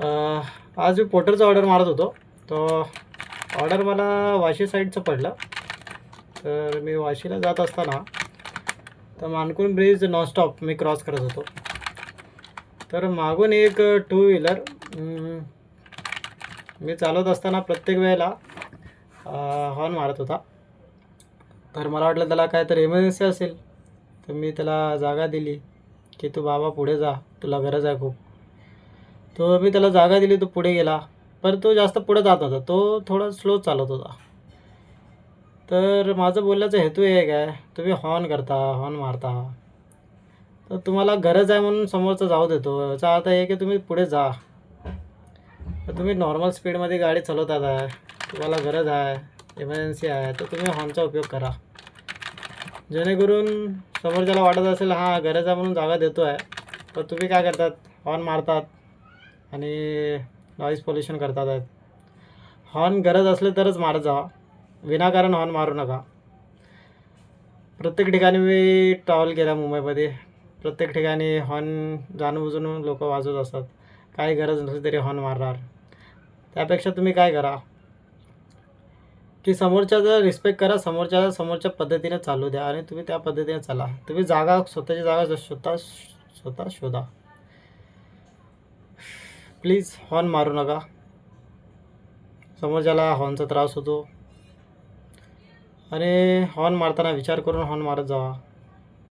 आज मी पोटरचा ऑर्डर मारत होतो. तो ऑर्डर मला वाशी साईडचं पडलं. तर मी वाशीला जात असताना तर मानकुन ब्रिज नॉनस्टॉप मी क्रॉस करत होतो. तर मागून एक टू व्हीलर मी चालवत असताना प्रत्येक वेळेला हॉर्न मारत होता. तर मला वाटलं त्याला काय तर इमर्जन्सी असेल तर मी त्याला जागा दिली की तू बाबा पुढे जा तुला गरज आहे खूप. तो मी त्याला जागा दिली तो पुढे गेला. पण तो जास्त पुढे जात होता तो थोडा स्लो चालत होता. तर माझं बोलण्याचा हेतू हे काय? तुम्ही हॉर्न करता हॉर्न मारता. तर तुम्हाला गरज आहे म्हणून समोरचा जाऊ देतो. याचा अर्थ हे की तुम्ही पुढे जा. तुम्ही नॉर्मल स्पीडमध्ये गाडी चालवतात आहे. तुम्हाला गरज आहे इमर्जन्सी आहे तर तुम्ही हॉर्नचा उपयोग करा. जेणेकरून समोरच्याला वाटत असेल हां गरज आहे म्हणून जागा देतो आहे तर तुम्ही काय करतात? हॉर्न मारतात. आणि नॉईज पोल्युशन करतात आहेत. हॉर्न गरज असले तरच मारत जावा. विनाकारण हॉर्न मारू नका. प्रत्येक ठिकाणी मी ट्रॅव्हल केला मुंबईमध्ये. प्रत्येक ठिकाणी हॉर्न जाणून लोक वाजवत असतात. काही गरज नसली तरी हॉर्न मारणार. त्यापेक्षा तुम्ही काय करा? की समोरच्याचा रिस्पेक्ट करा समोरच्या समोरच्या पद्धतीने चालू द्या आणि तुम्ही त्या पद्धतीने चाला. तुम्ही जागा स्वतःची जागा स्वतः स्वतः शोधा. प्लीज हॉर्न मारू नका. समोरच्याला हॉर्नचा त्रास होतो. आणि हॉर्न मारताना विचार करून हॉर्न मारत जावा.